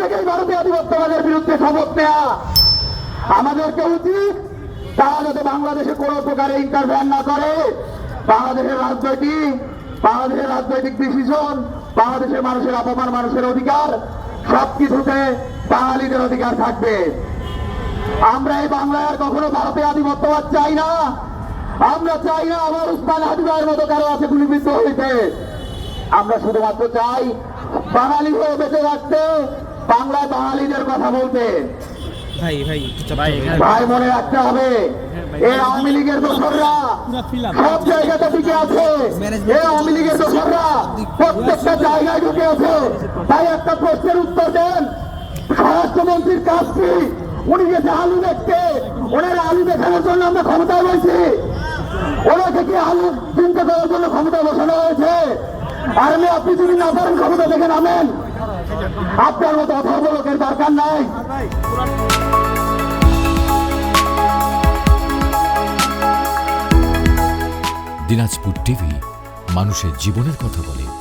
থেকেই ভারতীয় আধিপত্যবাদের বিরুদ্ধে শপথ নেয়া আমাদেরকে উচিত? তারা যাতে বাংলাদেশে কোনো প্রকারে ইন্টারভেন না করে। বাংলাদেশের রাজনৈতিক বাংলাদেশের রাজনৈতিক ডিসিশন বাংলাদেশের মানুষের অপমান, মানুষের অধিকার, সবকিছুতে বাঙালিদের অধিকার থাকবে। আমরা এই বাংলায় আর কখনো ভারতে আধিপত্যবাদ চাই না। আমরা চাই না আবার উসমান হাদিবাইয়ের মতো কারও আছে গুলিবিদ্ধ হইতে। আমরা শুধুমাত্র চাই বাঙালি হয়ে বেঁচে রাখতে বাংলায় বাঙালিদের কথা বলতে। ভাই মনে রাখতে হবে এই আওয়ামী লীগের দোসররা সব জায়গাতে টিকে আছে। এই আওয়ামী লীগের দোসররা প্রত্যেকটা জায়গায় ঢুকে আছে। তাই একটা প্রশ্নের উত্তর দেন। স্বরাষ্ট্রমন্ত্রীর কাজ কি? উনি গেছে আলু দেখতে। ওনার আলু দেখানোর জন্য আমরা ক্ষমতায় বলছি ওনাকে কি আলু চিন্তা করার জন্য ক্ষমতায় বসানো হয়েছে? আর আমি আপনি যদি না পারেন ক্ষমতা দেখে নামেন আপনার মতো অধর্ম লোকের দরকার নাই। দিনাজপুর টিভি মানুষের জীবনের কথা বলে।